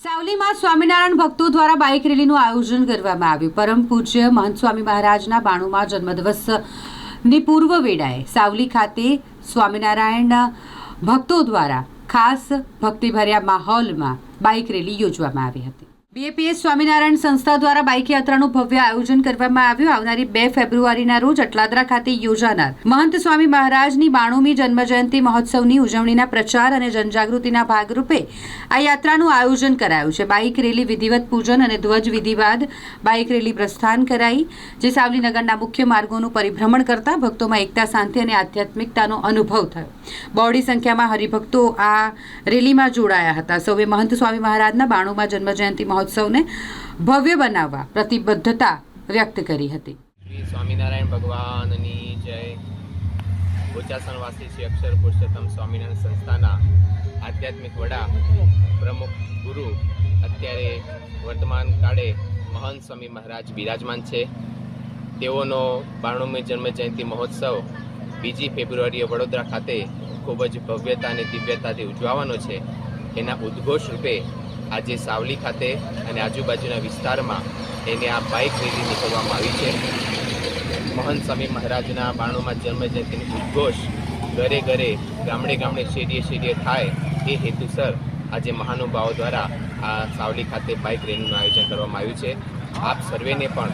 સાવલીમાં સ્વામિનારાયણ ભક્તો દ્વારા બાઇક રેલીનું આયોજન કરવામાં આવ્યું. પરમ પૂજ્ય મહંત સ્વામી મહારાજના બાણુમાં જન્મદિવસની પૂર્વ વેળાએ સાવલી ખાતે સ્વામિનારાયણ ભક્તો દ્વારા ખાસ ભક્તિભર્યા માહોલમાં બાઇક રેલી યોજવામાં આવી હતી. બીએપીએસ સ્વામિનારાયણ સંસ્થા દ્વારા બાઇક યાત્રાનું ભવ્ય આયોજન કરવામાં આવ્યું. આવનારી બે ફેબ્રુઆરીના રોજ અટલાદરા ખાતે યોજાનાર. મહંત સ્વામી મહારાજની બાણુમી જન્મજયંતિ મહોત્સવની ઉજવણીના પ્રચાર અને જનજાગૃતિના ભાગરૂપે આ યાત્રાનું આયોજન કરાયું છે. બાઇક રેલી, વિધિવત પૂજન અને ધ્વજ વિધિ બાદ બાઇક રેલી પ્રસ્થાન કરાઈ, જે સાવલી નગરના મુખ્ય માર્ગોનું પરિભ્રમણ કરતા ભક્તોમાં એકતા, શાંતિ અને આધ્યાત્મિકતાનો અનુભવ થયો. બહોળી સંખ્યામાં હરિભક્તો આ રેલીમાં જોડાયા હતા. સૌએ મહંત સ્વામી મહારાજના બાણુમાં જન્મજયંતિ મહોત્સવને ભવ્ય બનાવવા પ્રતિબદ્ધતા વ્યક્ત કરી હતી. શ્રી સ્વામિનારાયણ ભગવાનની જય. બોચાસણવાસી શ્રી અક્ષર પુરુષોત્તમ સ્વામિનારાયણ સંસ્થાના આધ્યાત્મિક વડા, પ્રમુખ ગુરુ અત્યારે વર્તમાન કાળે મહંત સ્વામી મહારાજ બિરાજમાન છે. તેઓનો બાણુમી જન્મ જયંતિ મહોત્સવ બીજી ફેબ્રુઆરીએ વડોદરા ખાતે ખૂબ જ ભવ્યતા અને દિવ્યતાથી ઉજવવાનો છે. એના ઉદ્ઘોષ રૂપે આજે સાવલી ખાતે અને આજુબાજુના વિસ્તારમાં એને આ બાઇક રેલી નીકળવામાં આવી છે. મહંત સ્વામી મહારાજના બાણુમાં જન્મજયંતિની ઉદ્ઘોષ ઘરે ઘરે ગામડે ગામડે શેરીએ શેરીએ થાય એ હેતુસર આજે મહાનુભાવો દ્વારા આ સાવલી ખાતે બાઇક રેલીનું આયોજન કરવામાં આવ્યું છે. આપ સર્વેને પણ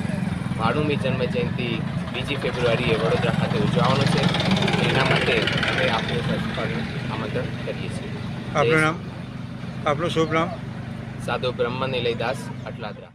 બાણુમી જન્મ જયંતિ બીજી ફેબ્રુઆરીએ વડોદરા ખાતે ઉજવવાનો છે. એના માટે અમે આપનું આમંત્રણ કરીએ છીએ. આપણું નામ? આપનું શુભ નામ? સાધુ બ્રહ્મનિલય દાસ અટલાદરા